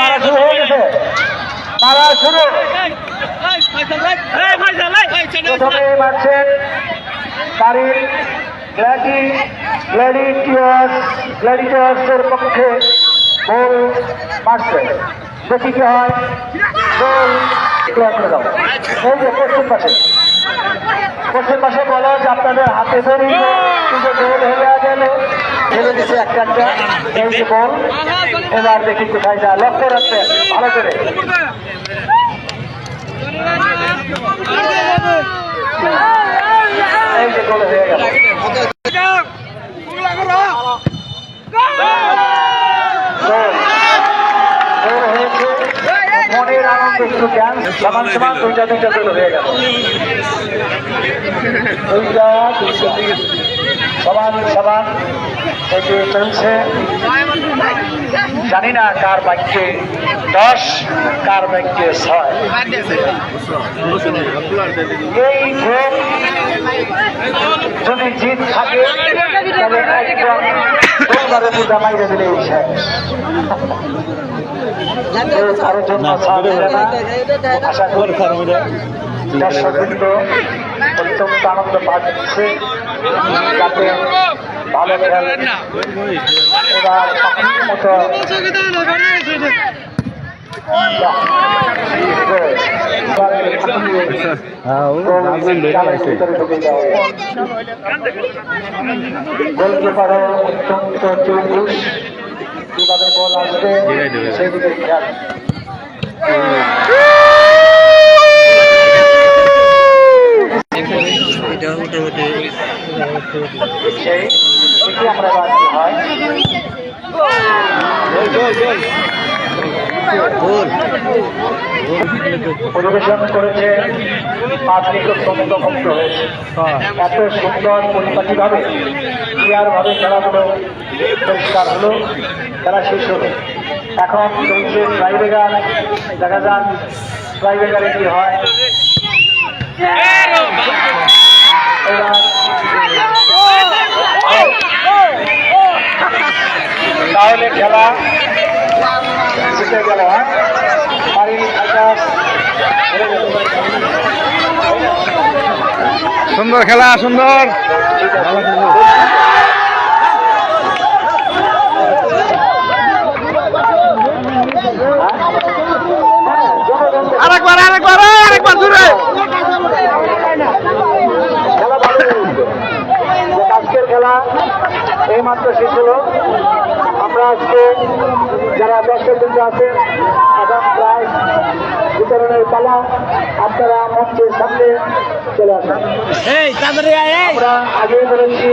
মারা শুরু হয়ে গেছে। মারা শুরু। প্রথমে মারছেন কারিল গ্ল্যাডি গ্ল্যাডিটিয়াস গ্ল্যাডিটিয়াসের পক্ষে গোল মারছে দেখি কি হয়। গোল ক্লিয়ার করে দাও। এই যে পশ্চিম পাশে। পশ্চিম পাশে বলো যে আপনাদের হাতে ধরি কিন্তু গোল হয়ে গেল। ছেড়ে দিচ্ছে একটা একটা এই বল। এবার দেখি কোথায় যা লক্ষ্য রাখছে। ভালো করে। এই যে হয়ে গোল। গোল হয়েছে। মনের আনন্দ একটু জ্ঞান সমান সমান দুইটা দুইটা গোল হয়ে গেল দুইটা দুইটা সমান সমান এটি চলছে জানি না কার বাক্যে দশ কার বাক্যে ছয়। এই যদি জিত থাকে একদম দিলে কারোর জন্য না আশা করি দর্শকবৃন্দ অত্যন্ত আনন্দ পাচ্ছে যাতে ভালো খেল এবার পাখির মতো। গোলকিপারও অত্যন্ত চৌকুশ কীভাবে বল আসবে সেদিকে খেয়াল আমরা পরিবেশন করেছে পাবলিক অত্যন্ত মুক্ত হয়েছে এত সুন্দর পরিপাটিভাবে, ক্লিয়ারভাবে খেলাধুলো পরিষ্কার হলো, খেলা শেষ হলো। এখন চলছে ট্রাইবেগার দেখা যাক ট্রাইবেগারে কি হয়। তাহলে খেলা জিতে গেল হ্যাঁ। সুন্দর খেলা সুন্দর আরেকবার আরেকবার আরেকবার। যে আজকের খেলা এই মাত্র শেষ হলো বৃন্দ আছেন। এখন প্রায় বিতরণের পালা আপনারা মঞ্চের সামনে চলে আসেন। আমরা আগে বলেছি